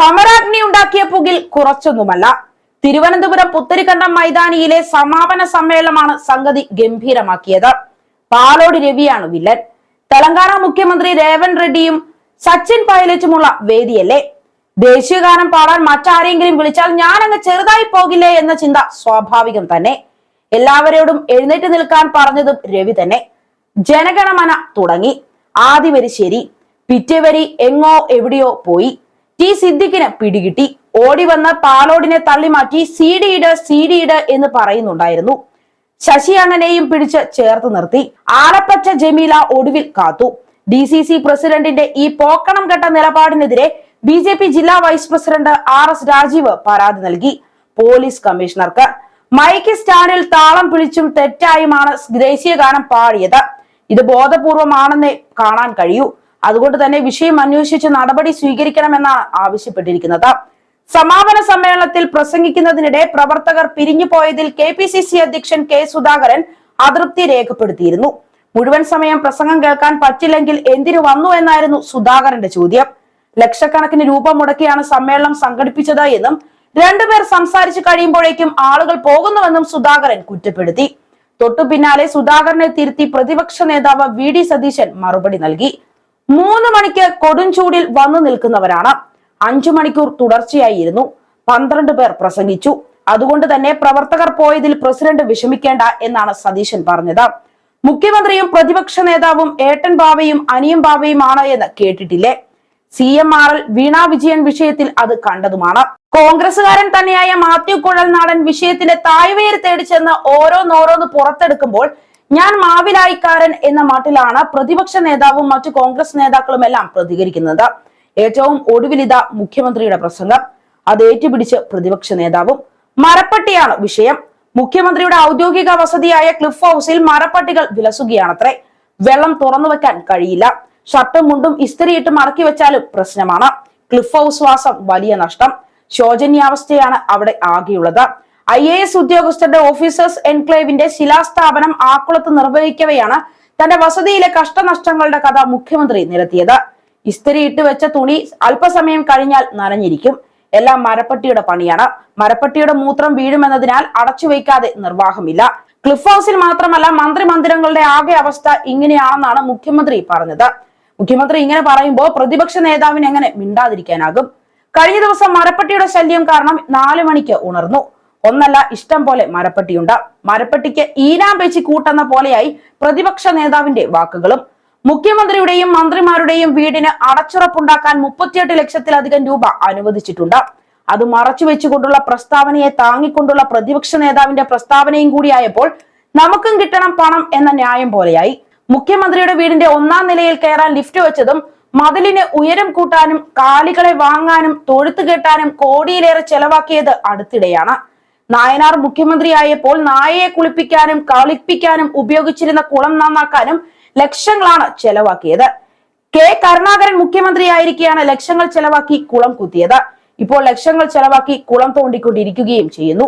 സമരാഗ്നി ഉണ്ടാക്കിയ പുകിൽ കുറച്ചൊന്നുമല്ല. തിരുവനന്തപുരം പുത്തരിക്കണ്ടം മൈതാനിയിലെ സമാപന സമ്മേളനമാണ് സംഗതി ഗംഭീരമാക്കിയത്. പാലോട് രവിയാണ് വില്ലൻ. തെലങ്കാന മുഖ്യമന്ത്രി രേവൻ റെഡ്ഡിയും സച്ചിൻ പൈലറ്റുമുള്ള വേദിയല്ലേ? ദേശീയഗാനം പാടാൻ മറ്റാരെങ്കിലും വിളിച്ചാൽ ഞാൻ അങ്ങ് ചെറുതായി പോകില്ലേ എന്ന ചിന്ത സ്വാഭാവികം തന്നെ. എല്ലാവരോടും എഴുന്നേറ്റ് നിൽക്കാൻ പറഞ്ഞതും രവി തന്നെ. ജനഗണമന തുടങ്ങി. ആദ്യ വരി ശരി എങ്ങോ എവിടെയോ പോയി. ടി സിദ്ദിഖിന് പിടികിട്ടി. ഓടി വന്ന് പാലോടിനെ തള്ളിമാറ്റി സി ഡി ഇട് സി എന്ന് പറയുന്നുണ്ടായിരുന്നു. ശശി അണ്ണനെയും പിടിച്ച് ചേർത്ത് നിർത്തി. ആലപ്പച്ച ജമീല ഒടുവിൽ കാത്തു. ഡി സി സി പ്രസിഡന്റിന്റെ ഈ പോക്കണം ഘട്ട നിലപാടിനെതിരെ ബി ജെ പി ജില്ലാ vice president R S Rajeev പരാതി നൽകി. പോലീസ് കമ്മീഷണർക്ക്. മൈക്ക് സ്റ്റാൻഡിൽ താളം പിടിച്ചും തെറ്റായുമാണ് ദേശീയ ഗാനം പാടിയത്. ഇത് ബോധപൂർവമാണെന്നേ കാണാൻ കഴിയൂ. അതുകൊണ്ട് തന്നെ വിഷയം അന്വേഷിച്ച് നടപടി സ്വീകരിക്കണമെന്നാണ് ആവശ്യപ്പെട്ടിരിക്കുന്നത്. സമാപന സമ്മേളനത്തിൽ പ്രസംഗിക്കുന്നതിനിടെ പ്രവർത്തകർ പിരിഞ്ഞു പോയതിൽ കെ പി സി സി അധ്യക്ഷൻ കെ സുധാകരൻ അതൃപ്തി രേഖപ്പെടുത്തിയിരുന്നു. മുഴുവൻ സമയം പ്രസംഗം കേൾക്കാൻ പറ്റില്ലെങ്കിൽ എന്തിനു വന്നു എന്നായിരുന്നു സുധാകരന്റെ ചോദ്യം. ലക്ഷക്കണക്കിന് രൂപ മുടക്കിയാണ് സമ്മേളനം സംഘടിപ്പിച്ചത് എന്നും രണ്ടുപേർ സംസാരിച്ചു കഴിയുമ്പോഴേക്കും ആളുകൾ പോകുന്നുവെന്നും സുധാകരൻ കുറ്റപ്പെടുത്തി. തൊട്ടു പിന്നാലെ സുധാകരനെ തിരുത്തി പ്രതിപക്ഷ നേതാവ് വി ഡി സതീശൻ മറുപടി നൽകി. മൂന്ന് മണിക്ക് കൊടുംചൂടിൽ വന്നു നിൽക്കുന്നവരാണ്. അഞ്ചു മണിക്കൂർ തുടർച്ചയായിരുന്നു. പന്ത്രണ്ട് പേർ പ്രസംഗിച്ചു. അതുകൊണ്ട് തന്നെ പ്രവർത്തകർ പോയതിൽ പ്രസിഡന്റ് വിഷമിക്കേണ്ട എന്നാണ് സതീശൻ പറഞ്ഞത്. മുഖ്യമന്ത്രിയും പ്രതിപക്ഷ നേതാവും ഏട്ടൻ ബാവയും അനിയൻ ബാവയുമാണ് എന്ന് കേട്ടിട്ടില്ലേ? C M R L Veena Vijayan വിഷയത്തിൽ അത് കണ്ടതുമാണ്. കോൺഗ്രസുകാരൻ തന്നെയായ മാത്യു കുഴൽനാടൻ വിഷയത്തിന്റെ തായ്വേര് തേടി ചെന്ന് ഓരോന്നോരോന്ന് പുറത്തെടുക്കുമ്പോൾ ഞാൻ മാവിലായിക്കാരൻ എന്ന മട്ടിലാണ് പ്രതിപക്ഷ നേതാവും മറ്റു കോൺഗ്രസ് നേതാക്കളും എല്ലാം പ്രതികരിക്കുന്നത്. ഏറ്റവും ഒടുവിലിത മുഖ്യമന്ത്രിയുടെ പ്രസംഗം. അത് ഏറ്റുപിടിച്ച് പ്രതിപക്ഷ നേതാവും മരപ്പട്ടിയാണ് വിഷയം. മുഖ്യമന്ത്രിയുടെ ഔദ്യോഗിക വസതിയായ ക്ലിഫ് ഹൗസിൽ മരപ്പട്ടികൾ വിലസുകയാണത്രേ. വെള്ളം തുറന്നു വെക്കാൻ കഴിയില്ല. ഷർട്ടും മുണ്ടും ഇസ്തിരിയിട്ട് മടക്കി വെച്ചാലും പ്രശ്നമാണ്. ക്ലിഫ് ഹൗസ് വാസം വലിയ നഷ്ടം. ശോചനീയാവസ്ഥയാണ് അവിടെ ആകെയുള്ളത്. ഐ എ എസ് ഉദ്യോഗസ്ഥരുടെ ഓഫീസേഴ്സ് എൻക്ലേവിന്റെ ശിലാസ്ഥാപനം ആക്കുളത്ത് നിർവഹിക്കവെയാണ് തന്റെ വസതിയിലെ കഷ്ടനഷ്ടങ്ങളുടെ കഥ മുഖ്യമന്ത്രി നിരത്തിയത്. ഇസ്തിരി ഇട്ട് വെച്ച തുണി അല്പസമയം കഴിഞ്ഞാൽ നനഞ്ഞിരിക്കും. എല്ലാം മരപ്പട്ടിയുടെ പണിയാണ്. മരപ്പട്ടിയുടെ മൂത്രം വീഴുമെന്നതിനാൽ അടച്ചു വയ്ക്കാതെ നിർവാഹമില്ല. ക്ലിഫ് ഹൗസിൽ മാത്രമല്ല മന്ത്രി മന്ദിരങ്ങളുടെ ആകെ അവസ്ഥ ഇങ്ങനെയാണെന്നാണ് മുഖ്യമന്ത്രി പറഞ്ഞത്. മുഖ്യമന്ത്രി ഇങ്ങനെ പറയുമ്പോൾ പ്രതിപക്ഷ നേതാവിന് എങ്ങനെ മിണ്ടാതിരിക്കാനാകും? കഴിഞ്ഞ ദിവസം മരപ്പട്ടിയുടെ ശല്യം കാരണം നാലു മണിക്ക് ഉണർന്നു. ഒന്നല്ല ഇഷ്ടം പോലെ മരപ്പട്ടിയുണ്ട്. മരപ്പട്ടിക്ക് ഈനാം പേച്ചി കൂട്ടെന്ന പോലെയായി പ്രതിപക്ഷ നേതാവിന്റെ വാക്കുകളും. മുഖ്യമന്ത്രിയുടെയും മന്ത്രിമാരുടെയും വീടിന് അടച്ചുറപ്പുണ്ടാക്കാൻ മുപ്പത്തിയെട്ട് ലക്ഷത്തിലധികം രൂപ അനുവദിച്ചിട്ടുണ്ട്. അത് മറച്ചു വെച്ചുകൊണ്ടുള്ള പ്രസ്താവനയെ താങ്ങിക്കൊണ്ടുള്ള പ്രതിപക്ഷ നേതാവിന്റെ പ്രസ്താവനയും കൂടിയായപ്പോൾ നമുക്കും കിട്ടണം പണം എന്ന ന്യായം പോലെയായി. മുഖ്യമന്ത്രിയുടെ വീടിന്റെ ഒന്നാം നിലയിൽ കയറാൻ ലിഫ്റ്റ് വെച്ചതും മതിലിന് ഉയരം കൂട്ടാനും കാലികളെ വാങ്ങാനും തൊഴുത്തു കെട്ടാനും കോടിയിലേറെ ചെലവാക്കിയത് അടുത്തിടെയാണ്. നായനാർ മുഖ്യമന്ത്രിയായപ്പോൾ നായയെ കുളിപ്പിക്കാനും കളിപ്പിക്കാനും ഉപയോഗിച്ചിരുന്ന കുളം നന്നാക്കാനും ലക്ഷങ്ങളാണ് ചെലവാക്കിയത്. കെ കരുണാകരൻ മുഖ്യമന്ത്രിയായിരിക്കെയാണ് ലക്ഷങ്ങൾ ചെലവാക്കി കുളം കുത്തിയത്. ഇപ്പോൾ ലക്ഷങ്ങൾ ചെലവാക്കി കുളം തോണ്ടിക്കൊണ്ടിരിക്കുകയും ചെയ്യുന്നു.